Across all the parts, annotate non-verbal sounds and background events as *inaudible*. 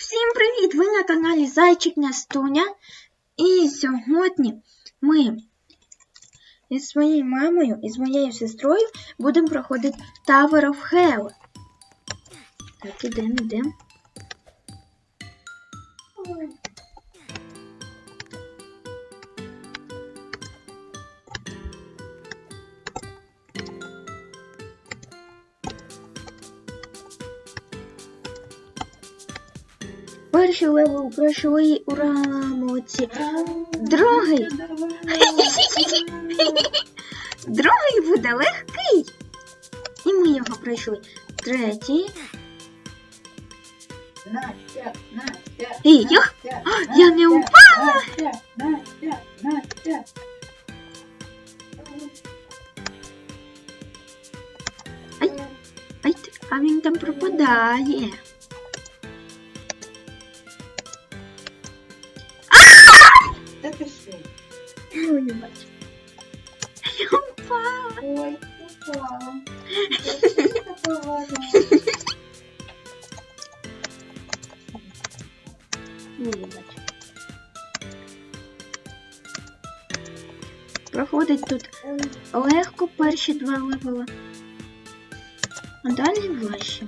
Всім привіт! Ви на каналі Зайчик Настуня. І сьогодні ми із своєю мамою і з моєю сестрою будемо проходити Tower of Hell. Так, ідемо, ідемо. Перший левел пройшли, ура, молодці. Другий. *laughs* Другий буде легкий. І ми його пройшли. Третій. І я, Настя, я не упала. Настя. Ай, а він там пропадає. Проходить тут легко перші два левела. А далі важче.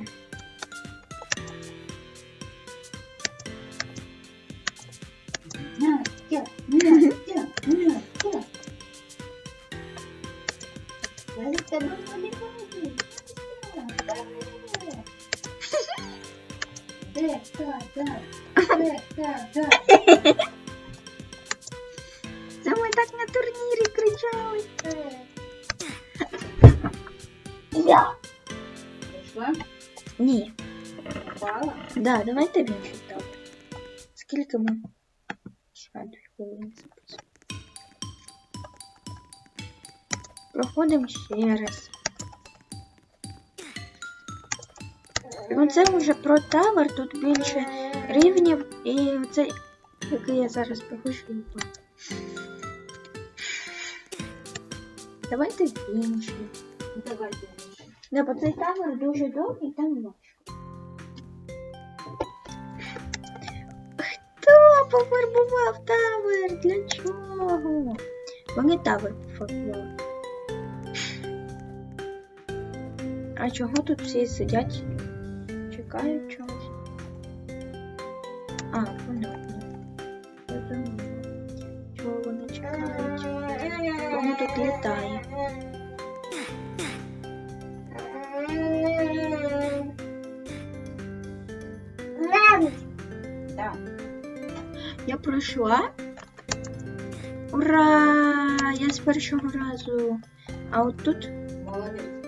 Настя, Настя, Настя. Я з тебе полюбаю. Де, та, та, де, та, та. Це ми так на турнірі кричали. Я. Прийшла? Ні. Впала? Да, давайте він так. Скільки ми? Ще дві Проходимо ще раз. Ну це вже про тавер, тут більше рівнів і цей, який я зараз проходжу. і. Давайте в інший. Давайте більше. Да, бо цей тавер дуже довгий, там важко. Хто пофарбував тавер? Для чого? Вони тавер пофарбували. А чого тут всі сидять? Чекають чогось? А, понятно. Чого вони чекають? Воно тут літає. Так. Я пройшла. Ура! Я з першого разу. А от тут Молодець.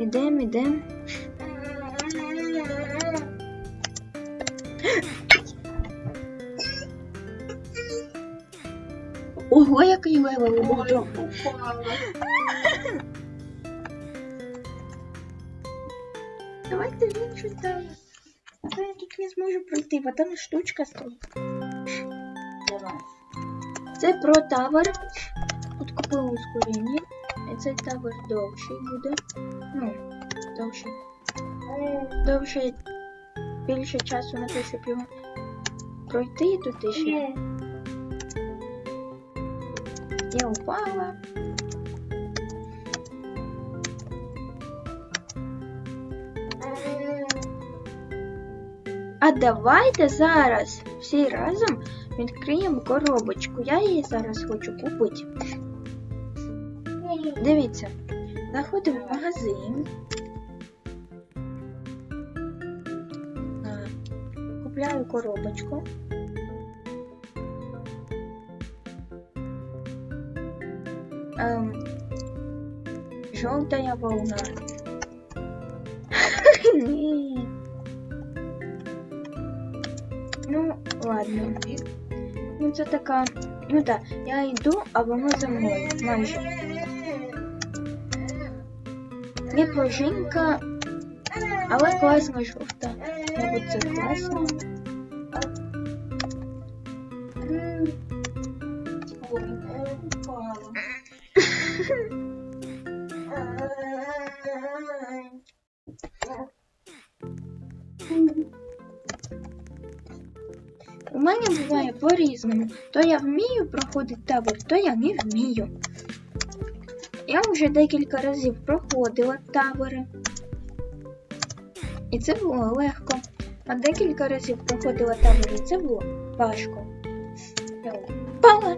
Ідем, ідем. Ого, який левел був. Давайте в іншу там. А я тут не зможу пройти, бо там штучка стоїть. Давай. Це про тавер. Тут купили ускоріння. Цей тавер довший буде. Ну, довший. Довше більше часу на те, щоб його пройти тут ще. Я упала. А давайте зараз всі разом відкриємо коробочку. Я її зараз хочу купити. Дивіться, заходимо в магазин. Купляю коробочку. Ем, Жовтая волна. *laughs* Ну, ладно. Ну це така. Ну так, я йду, а воно за мною. Майже. Є пружинка, але класна жовта. Мабуть, це класно. Ой. *laughs* У мене буває по-різному. То я вмію проходити табор, то я не вмію. Я вже декілька разів проходила табори. І це було легко. А декілька разів проходила табори, і це було важко. Я впала,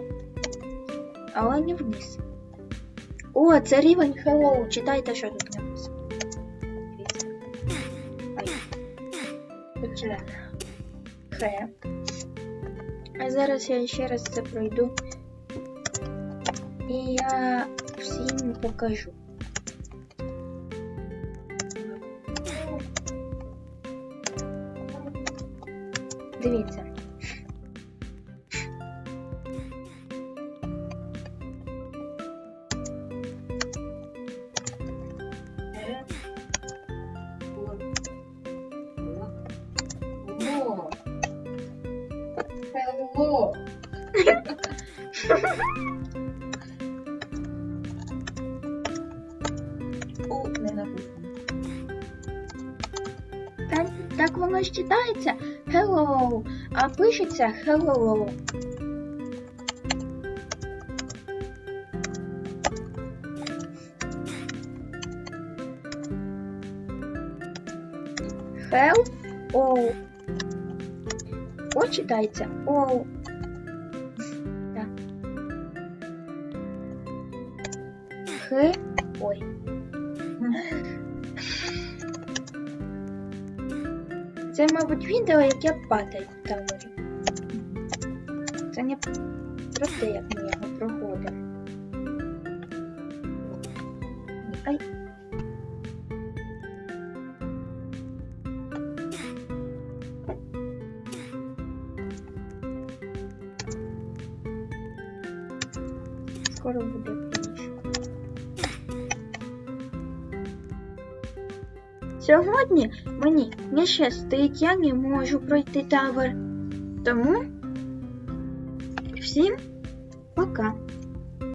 але не вниз. О, це рівень Hello. Читайте, що тут написано. Ай. Хоча Х. А зараз я ще раз це пройду. І я всім покажу. Дивіться. Так, так воно ж читається hello, а пишеться hello. Hell, о. О читається о. Ой. Це, мабуть, відео, яке падає в таборі. Це не про те, як ми його проходимо. Ай. Скоро буде Сьогодні мені не щастить, я не можу пройти тавер. Тому всім пока.